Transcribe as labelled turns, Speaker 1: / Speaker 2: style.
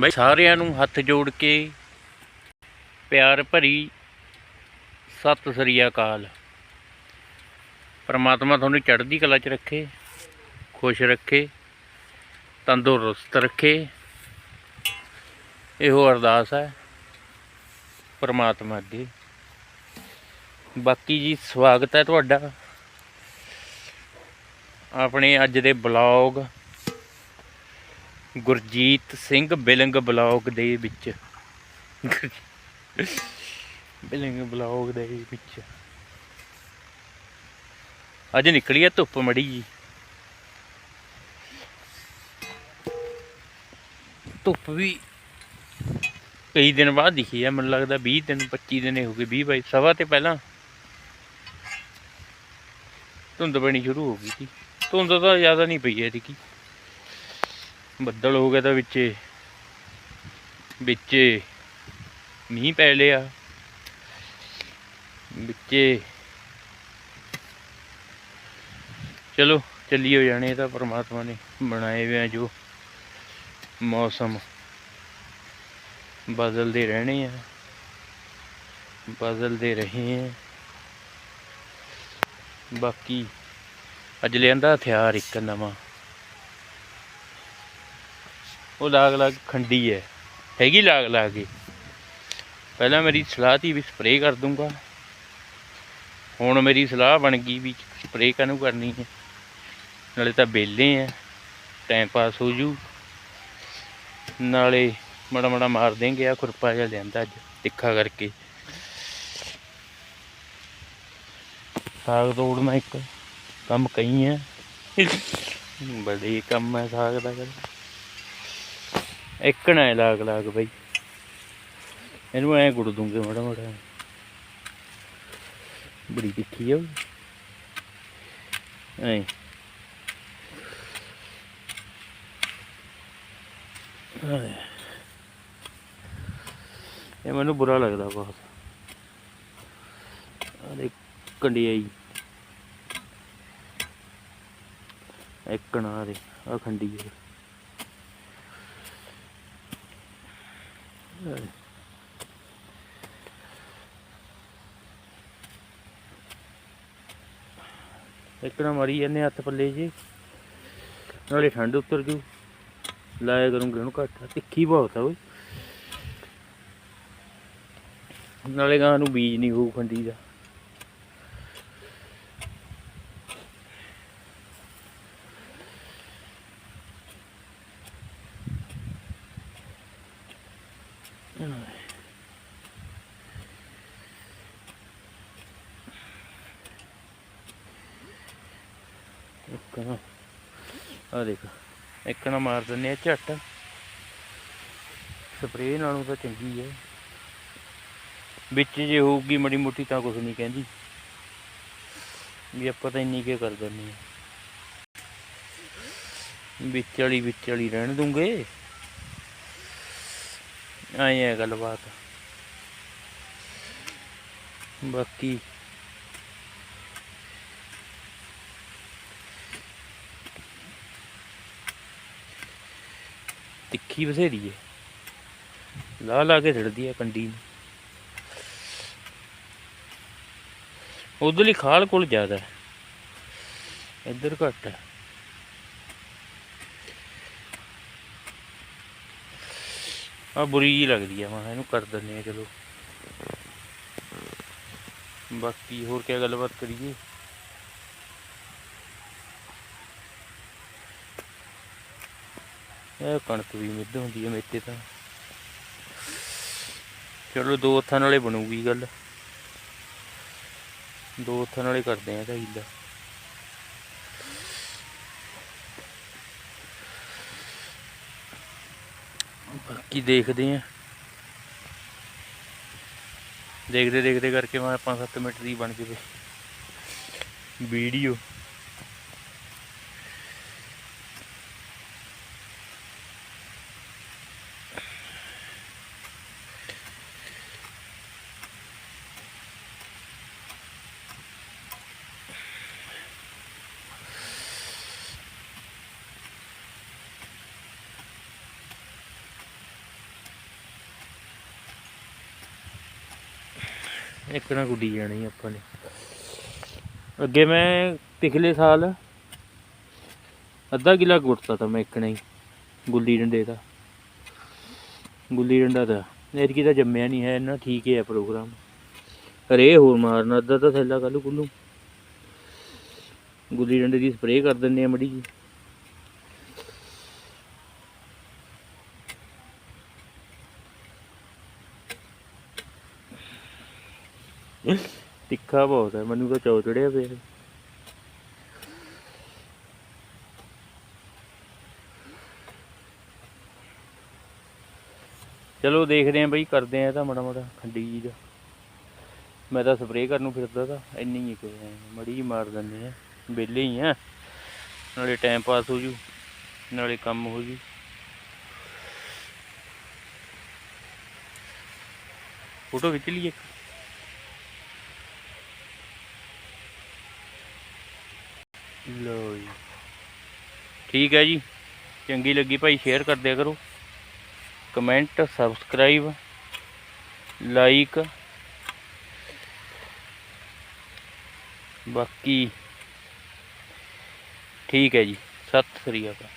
Speaker 1: ਬਈ ਸਾਰਿਆਂ ਨੂੰ ਹੱਥ ਜੋੜ ਕੇ ਪਿਆਰ ਭਰੀ ਸਤਿ ਸ੍ਰੀ ਅਕਾਲ। ਪਰਮਾਤਮਾ ਤੁਹਾਨੂੰ ਚੜ੍ਹਦੀ ਕਲਾ 'ਚ ਰੱਖੇ, ਖੁਸ਼ ਰੱਖੇ, ਤੰਦਰੁਸਤ ਰੱਖੇ। ਇਹੋ ਅਰਦਾਸ ਹੈ ਪਰਮਾਤਮਾ ਅੱਗੇ। ਬਾਕੀ ਜੀ ਸਵਾਗਤ ਹੈ ਤੁਹਾਡਾ। ਆਪਣੇ ਅੱਜ ਦੇ blog Gurjeet Singh billing blog ਦੇ ਵਿੱਚ। ਬਿਲੰਗ ਬਲੌਗ ਦੇ ਵਿੱਚ। ਅੱਜ ਨਿਕਲੀ ਆ ਧੁੱਪ ਮੜੀ ਜੀ। ਧੁੱਪ ਵੀ ਕਈ ਦਿਨ ਬਾਅਦ ਦਿਖੀ ਹੈ ਮੈਨੂੰ ਲੱਗਦਾ 20 ਦਿਨ 25 ਦਿਨ ਹੀ ਹੋ ਗਏ 20 ਬਾਈ, ਸਵਾ ਤੇ ਪਹਿਲਾਂ। ਧੁੰਦ ਪੈਣੀ ਸ਼ੁਰੂ ਹੋ ਗਈ ਸੀ। ਧੁੰਦ ਤਾਂ ਜ਼ਿਆਦਾ ਨਹੀਂ ਪਈ ਐ ਕੀ ਬੱਦਲ ਹੋ ਗਿਆ ਤਾਂ ਵਿੱਚੇ। ਵਿੱਚੇ ਮੀਂਹ ਪੈ ਲਿਆ। ਵਿੱਚੇ ਚਲੋ ਚੱਲੀ ਹੋ ਜਾਣੇ ਤਾਂ ਪਰਮਾਤਮਾ ਨੇ ਬਣਾਏ ਹੋਏ ਆ ਜੋ ਮੌਸਮ ਬਦਲਦੇ ਰਹਿਣੇ ਆ, ਬਦਲਦੇ ਰਹੇ ਆ। ਬਾਕੀ ਅੱਜ ਲਿਆਂਦਾ ਹਥਿਆਰ ਇੱਕ ਨਵਾਂ। ਉਹ ਲਾਗ ਲਾਗ ਖੰਡੀ ਹੈ ਹੈਗੀ ਲਾਗ ਲਾਗੇ ਪਹਿਲਾਂ ਮੇਰੀ ਸਲਾਹ ਤੀ ਵੀ ਸਪਰੇਅ ਕਰ ਦੂੰਗਾ। ਹੁਣ ਮੇਰੀ ਸਲਾਹ ਬਣ ਗਈ ਵੀ ਸਪਰੇਅ ਕਾਹਨੂੰ ਕਰਨੀ ਹੈ ਨਾਲੇ ਤਾਂ ਬੇਲੇ ਆ ਟਾਈਮ ਪਾਸ ਹੋ ਜੂ। ਨਾਲੇ ਮੜਾ ਮੜਾ ਮਾਰ ਦੇਂਗੇ ਆ ਖੁਰਪਾ ਜਿਹਾ ਲਿਆਂਦਾ ਅੱਜ, ਤਿੱਖਾ ਕਰਕੇ। ਸਾਗ ਤੋੜਨਾ ਇੱਕ ਕੰਮ ਕਈ ਹੈ ਬੜੇ ਕੰਮ ਹੈ ਸਾਗ ਦਾ। ਕਰ ਇੱਕ ਨਾ ਲਾਗ ਲਾਗ ਬਈ। ਇਹਨੂੰ ਐ ਗੁੜ ਦੂੰਗੇ ਮੜਾ ਮੜਾ। ਬੜੀ ਤਿੱਖੀ ਆ ਐ। ਇਹ ਮੈਨੂੰ ਬੁਰਾ ਲੱਗਦਾ ਬਹੁਤ। ਅਰੇ ਕੰਡਿਆਈ। ਇੱਕ ਨਾ ਦੇ ਆ ਖੰਡੀ ਹੈ ਇੱਕ ਨਾ ਮਰੀ ਜਾਂਦੇ ਹੱਥ ਪੱਲੇ ਜੀ। ਨਾਲੇ ਠੰਡ ਉਤਰ ਜੂ। ਲਾਇਆ ਕਰੂੰਗੇ ਉਹਨੂੰ ਘੱਟ। ਤਿੱਖੀ ਬਹੁਤ ਆ ਓਏ। ਨਾਲੇ ਗਾਂ ਨੂੰ ਬੀਜ ਨਹੀਂ ਹੋਊ ਖੰਡੀ ਦਾ। ਇੱਕ ਨਾ ਆ ਦੇਖ, ਇੱਕ ਨਾ ਮਾਰ ਦਿੰਨੇ ਆ ਝੱਟ। ਸਪਰੇਅ ਨਾਲੋਂ ਤਾਂ ਚੰਗੀ ਹੈ ਵਿੱਚ ਜੇ ਹੋਊਗੀ ਮੜੀ ਮੋਟੀ ਤਾਂ ਕੁਝ ਨਹੀਂ ਕਹਿੰਦੀ। ਵੀ ਆਪਾਂ ਤਾਂ ਇੰਨੀ ਕੇ ਕਰ ਦਿੰਨੇ ਆ। ਵਿੱਚ ਵਾਲੀ ਵਿੱਚ ਵਾਲੀ ਰਹਿਣ ਦੂੰਗੇ। ਆਏ ਹੈ ਗੱਲਬਾਤ। ਬਾਕੀ ਤਿੱਖੀ ਬਸੇਰੀ ਹੈ। ਲਾ ਲਾ ਕੇ ਛੱਡਦੀ ਹੈ ਕੰਡੀ ਨੂੰ। ਉਧਰਲੀ ਖਾਲ ਕੋਲ ਜ਼ਿਆਦਾ ਹੈ। ਇੱਧਰ ਘੱਟ ਹੈ। ਆ ਬੁਰੀ ਜੀ ਲੱਗਦੀ ਆ, ਮੈਂ ਕਿਹਾ ਇਹਨੂੰ ਕਰ ਦਿੰਨੇ ਆ, ਚਲੋ। ਬਾਕੀ ਹੋਰ ਕੀ ਗੱਲਬਾਤ ਕਰੀਏ? ਇਹ ਕਣਕ ਵੀ ਮਿੱਧ ਹੁੰਦੀ ਹੈ ਮੇਤੇ ਤਾਂ। ਚਲੋ, ਦੋ ਹੱਥਾਂ ਨਾਲੇ ਬਣੂਗੀ ਗੱਲ। ਦੋ ਹੱਥਾਂ ਨਾਲੇ ਕਰਦੇ ਆ ਤਾਂ ਹੀਲਾ ਬਾਕੀ ਦੇਖਦੇ ਆ? ਦੇਖਦੇ ਦੇਖਦੇ ਕਰਕੇ ਮੈਂ 5-7 ਮਿੰਟ ਦੀ ਬਣ ਜਵੇ। ਵੀਡੀਓ। ਇੱਕ ਨਾ ਗੁੱਡੀ ਜਾਣੀ ਆਪਾਂ ਨੇ। ਅੱਗੇ ਮੈਂ ਪਿਛਲੇ ਸਾਲ ਅੱਧਾ ਕਿਲਾ ਗੁੱਟਤਾ ਤਾਂ ਮੈਂ ਇੱਕ ਨੇ ਹੀ, ਗੁੱਲੀ ਡੰਡੇ ਦਾ। ਗੁੱਲੀ ਡੰਡਾ ਦਾ ਐਤਕੀ ਤਾਂ ਜੰਮਿਆ ਨਹੀਂ ਹੈ ਇਹਨਾਂ ਠੀਕ ਹੀ ਹੈ ਪ੍ਰੋਗਰਾਮ। ਰੇ ਹੋਰ ਮਾਰਨਾ, ਅੱਧਾ ਤਾਂ ਥੈਲਾ ਕੱਲੂ ਕੁੱਲੂ। ਗੁੱਲੀ ਡੰਡੇ ਦੀ ਸਪਰੇਅ ਕਰ ਦਿੰਦੇ ਆ ਮੜੀ ਜੀ। ਤਿੱਖਾ ਬਹੁਤ ਹੈ, ਮੈਨੂੰ ਤਾਂ ਚੌ ਚੜਿਆ ਪਿਆ। ਚਲੋ ਦੇਖਦੇ ਆਂ ਬਈ, ਕਰਦੇ ਆਂ ਤਾਂ ਮਾੜਾ ਮਾੜਾ ਖੰਡੀ ਜੀ ਦਾ। ਮੈਂ ਤਾਂ ਸਪਰੇਅ ਕਰਨ ਨੂੰ ਫਿਰਦਾ ਤਾਂ, ਇੰਨੀ ਹੀ ਕੋਈ ਮੜੀ ਜੀ ਮਾਰ ਦਿੰਦੇ ਆ ਵਿਹਲੇ ਹੀ ਆ ਨਾਲੇ ਟਾਈਮ ਪਾਸ ਹੋ ਜੂ, ਨਾਲੇ ਕੰਮ ਹੋ ਜੂ। ਫੋਟੋ ਖਿੱਚ ਲਈਏ ਲੋ ਜੀ ਠੀਕ ਹੈ ਜੀ ਚੰਗੀ ਲੱਗੀ ਭਾਈ ਸ਼ੇਅਰ ਕਰ ਦਿਆ ਕਰੋ ਕਮੈਂਟ ਸਬਸਕ੍ਰਾਈਬ ਲਾਈਕ ਬਾਕੀ ਠੀਕ ਹੈ ਜੀ ਸਤਿ ਸ੍ਰੀ ਅਕਾਲ